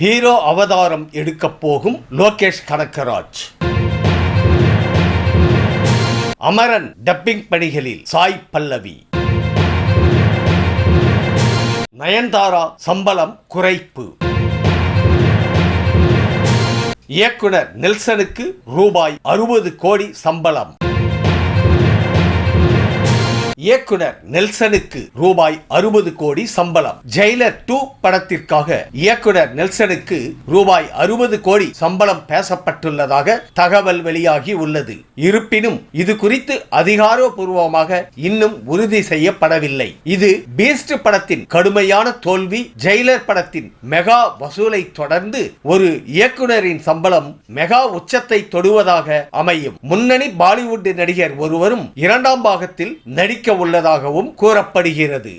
Hero அவதாரம் எடுக்கப் போகும் லோகேஷ் கனகராஜ். அமரன் டப்பிங் பணிகளில் சாய் பல்லவி. நயன்தாரா சம்பளம் குறைப்பு. இயக்குனர் நெல்சனுக்கு ரூபாய் அறுபது கோடி சம்பளம். இயக்குனர் நெல்சனுக்கு ரூபாய் அறுபது கோடி சம்பளம். ஜெயிலர் டூ படத்திற்காக இயக்குனர் நெல்சனுக்கு ரூபாய் அறுபது கோடி சம்பளம் பேசப்பட்டுள்ளதாக தகவல் வெளியாகி உள்ளது. இருப்பினும் இது குறித்து அதிகாரப்பூர்வமாக இன்னும் உறுதி செய்யப்படவில்லை. இது பீஸ்ட் படத்தின் கடுமையான தோல்வி ஜெயிலர் படத்தின் மெகா வசூலை தொடர்ந்து ஒரு இயக்குனரின் சம்பளம் மெகா உச்சத்தை தொடுவதாக அமையும். முன்னணி பாலிவுட் நடிகர் ஒருவரும் இரண்டாம் பாகத்தில் நடிக்க உள்ளதாகவும் கூறப்படுகிறது.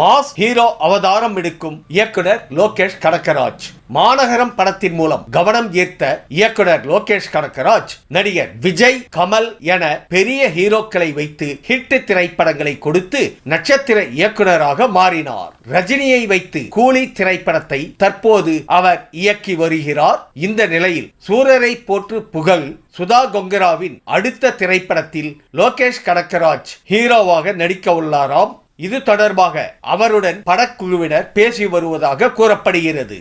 மாஸ் ஹீரோ அவதாரம் எடுக்கும் இயக்குனர் லோகேஷ் கடக்கராஜ். மாநகரம் படத்தின் மூலம் கவனம் ஈர்த்த இயக்குனர் லோகேஷ் கடக்கராஜ். நடிகர் விஜய் கமல் என பெரிய ஹீரோக்களை வைத்து ஹிட் திரைப்படங்களை கொடுத்து நட்சத்திர இயக்குனராக மாறினார். ரஜினியை வைத்து கூலி திரைப்படத்தை தற்போது அவர் இயக்கி வருகிறார். இந்த நிலையில் சூரரை போற்று புகழ் சுதா கொங்கராவின் அடுத்த திரைப்படத்தில் லோகேஷ் கடக்கராஜ் ஹீரோவாக நடிக்க உள்ளாராம். இது தொடர்பாக அவருடன் படக்குழுவினர் பேசி வருவதாக கூறப்படுகிறது.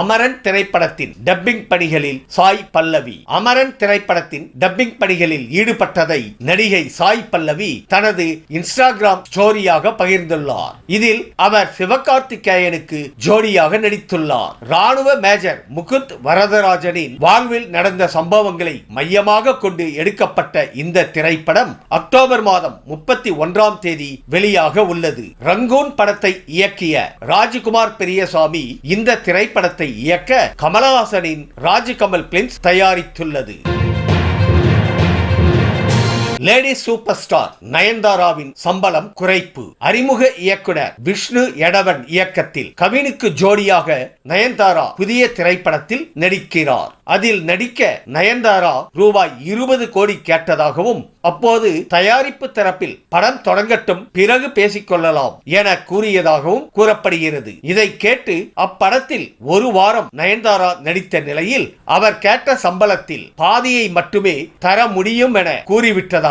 அமரன் திரைப்படத்தின் டப்பிங் பணிகளில் சாய் பல்லவி. அமரன் திரைப்படத்தின் டப்பிங் பணிகளில் ஈடுபட்டதை நடிகை சாய் பல்லவி தனது இன்ஸ்டாகிராம் ஸ்டோரியாக பகிர்ந்துள்ளார். இதில் அவர் சிவகார்த்திகேயனுக்கு ஜோடியாக நடித்துள்ளார். ராணுவ மேஜர் முகுந்த் வரதராஜனின் வாழ்வில் நடந்த சம்பவங்களை மையமாக கொண்டு எடுக்கப்பட்ட இந்த திரைப்படம் அக்டோபர் மாதம் முப்பத்தி ஒன்றாம் தேதி வெளியாக உள்ளது. ரங்கூன் படத்தை இயக்கிய ராஜ்குமார் பெரியசாமி இந்த திரைப்படத்தை இயக்க கமலஹாசனின் ராஜ்கமல் பிலிம்ஸ் தயாரித்துள்ளது. லேடி சூப்பர் ஸ்டார் நயன்தாராவின் சம்பளம் குறைப்பு. அறிமுக இயக்குனர் விஷ்ணு எடவன் இயக்கத்தில் கவினுக்கு ஜோடியாக நயன்தாரா புதிய திரைப்படத்தில் நடிக்கிறார். அதில் நடிக்க நயன்தாரா ரூபாய் இருபது கோடி கேட்டதாகவும் அப்போது தயாரிப்பு தரப்பில் படம் தொடங்கட்டும் பிறகு பேசிக்கொள்ளலாம் என கூறியதாகவும் கூறப்படுகிறது. இதை கேட்டு அப்படத்தில் ஒரு வாரம் நயன்தாரா நடித்த நிலையில் அவர் கேட்ட சம்பளத்தில் பாதியை மட்டுமே தர முடியும் என கூறிவிட்டதாக